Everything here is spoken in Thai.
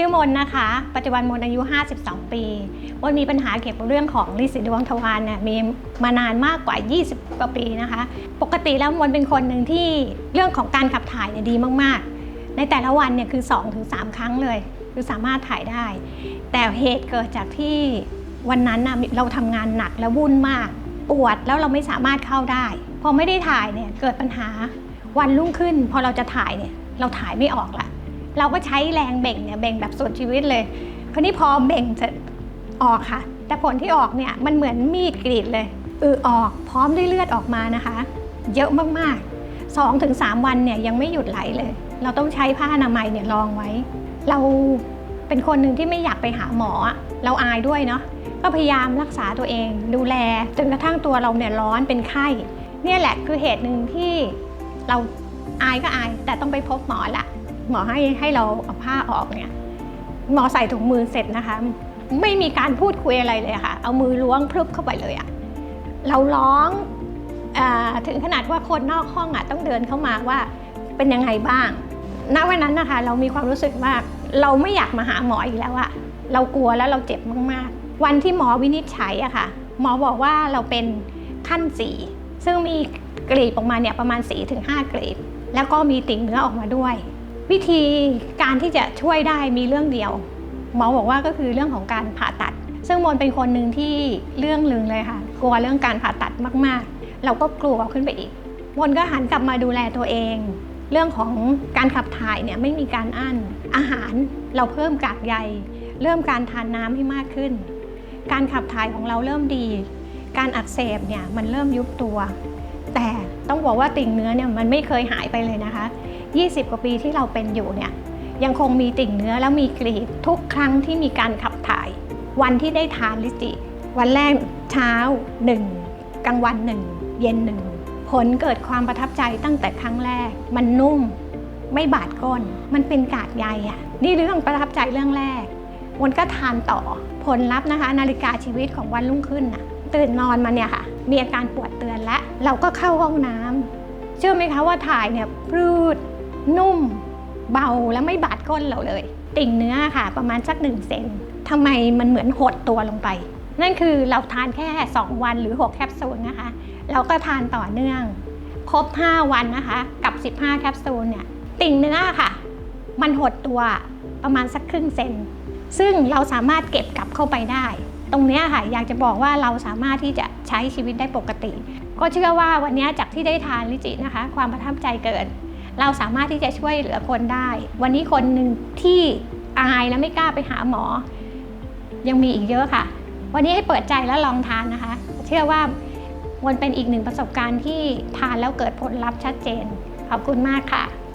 ชื่อมนนะคะ ปัจจุบันมนอายุ 52 ปีมนมีปัญหาเกี่ยวกับเรื่องของลิสิดวงทวารเนี่ยมีมานานมากกว่า 20 กว่าปีนะคะ ปกติแล้วมนเป็นคนหนึ่งที่เรื่องของการขับถ่ายเนี่ยดีมากๆ ในแต่ละวันเนี่ยคือ 2-3 ครั้งเลย คือสามารถถ่ายได้ แต่เหตุเกิดจากที่วันนั้นนะเราทำงานหนักและวุ่นมาก ปวดแล้วเราไม่สามารถเข้าได้ พอไม่ได้ถ่ายเนี่ยเกิดปัญหาวันรุ่งขึ้น พอเราจะถ่ายเนี่ยเราถ่ายไม่ออกละ เราก็ใช้แรงเบ่งเนี่ยเบ่งแบบสุดชีวิตเลย คราวนี้พอเบ่งเสร็จออกค่ะ แต่ผลที่ออกเนี่ยมันเหมือนมีดกรีดเลยอือออกพร้อมด้วยเลือดออกมานะคะ เยอะมากๆ2อถึงสวันเนี่ยยังไม่หยุดไหลเลย เราต้องใช้ผ้าอนามัยเนี่ยรองไว้ เราเป็นคนหนึ่งที่ไม่อยากไปหาหมออะเราอายด้วยเนาะก็พยายามรักษาตัวเอง ดูแลจนกระทั่งตัวเราเนี่ยร้อนเป็นไข้ เนี่ยแหละคือเหตุหนึ่งที่เราอายก็อายแต่ต้องไปพบหมอละ หมอให้ให้เราเอาผ้าออกเนี่ยหมอใส่ถุงมือเสร็จนะคะ ไม่มีการพูดคุยอะไรเลยค่ะ เอามือล้วงพลึบเข้าไปเลยอะเราร้องอถึงขนาดว่าคนนอกห้องอะต้องเดินเข้ามาว่าเป็นยังไงบ้าง ณ วันนั้นนะคะ เรามีความรู้สึกว่าเราไม่อยากมาหาหมออีกแล้วอะเรากลัวแล้วเราเจ็บมากๆ วันที่หมอวินิจฉัยอะค่ะ หมอบอกว่าเราเป็นขั้นสี่ซึ่งมีกรีบออกมาเนี่ยประมาณ4-5กรีบ แล้วก็มีติ่งเนื้อออกมาด้วย วิธีการที่จะช่วยได้มีเรื่องเดียว หมอบอกว่าก็คือเรื่องของการผ่าตัด ซึ่งมนเป็นคนหนึ่งที่เรื่องลึงเลยค่ะ กลัวเรื่องการผ่าตัดมากๆ เราก็กลัวขึ้นไปอีกมนก็หันกลับมาดูแลตัวเอง เรื่องของการขับถ่ายเนี่ยไม่มีการอั้นอาหารเราเพิ่มกากใย เริ่มการทานน้ำให้มากขึ้น การขับถ่ายของเราเริ่มดี การอักเสบเนี่ยมันเริ่มยุบตัว แต่ต้องบอกว่าติ่งเนื้อเนี่ยมันไม่เคยหายไปเลยนะคะ 20 กว่าปีที่เราเป็นอยู่เนี่ยยังคงมีติ่งเนื้อแล้วมีกรีดทุกครั้งที่มีการขับถ่าย วันที่ได้ทานลิจิ วันแรกเช้า 1 กลางวัน 1 เย็น1ผลเกิดความประทับใจตั้งแต่ครั้งแรก มันนุ่ม ไม่บาดก้น มันเป็นกากใยอะ่ะนี่เรื่องประทับใจเรื่องแรกวันก็ทานต่อผลลัพธ์นะคะ นาฬิกาชีวิตของวันรุ่งขึ้นน่ะตื่นนอนมาเนี่ยค่ะ มีอาการปวดเตือนและเราก็เข้าห้องน้ำเชื่อไหมคะว่าถ่ายเนี่ยพรูด นุ่มเบาและไม่บาดก้นเราเลย ติ่งเนื้อค่ะ ประมาณสักหนึ่งเซนทำไมมันเหมือนหดตัวลงไป นั่นคือเราทานแค่ 2 วันหรือ 6 แคปซูลนะคะเราก็ทานต่อเนื่อง ครบ 5 วันนะคะ กับ 15 แคปซูลเนี่ยติ่งเนื้อค่ะ มันหดตัวประมาณสักครึ่งเซนซึ่งเราสามารถเก็บกลับเข้าไปได้ ตรงนี้ค่ะ อยากจะบอกว่าเราสามารถที่จะใช้ชีวิตได้ปกติ ก็เชื่อว่าวันนี้จากที่ได้ทานลิจินะคะ ความประทับใจเกิด เราสามารถที่จะช่วยเหลือคนได้ วันนี้คนหนึ่งที่อายและไม่กล้าไปหาหมอ ยังมีอีกเยอะค่ะ วันนี้ให้เปิดใจและลองทานนะคะ เชื่อว่ามันเป็นอีกหนึ่งประสบการณ์ที่ทานแล้วเกิดผลลัพธ์ชัดเจน ขอบคุณมากค่ะ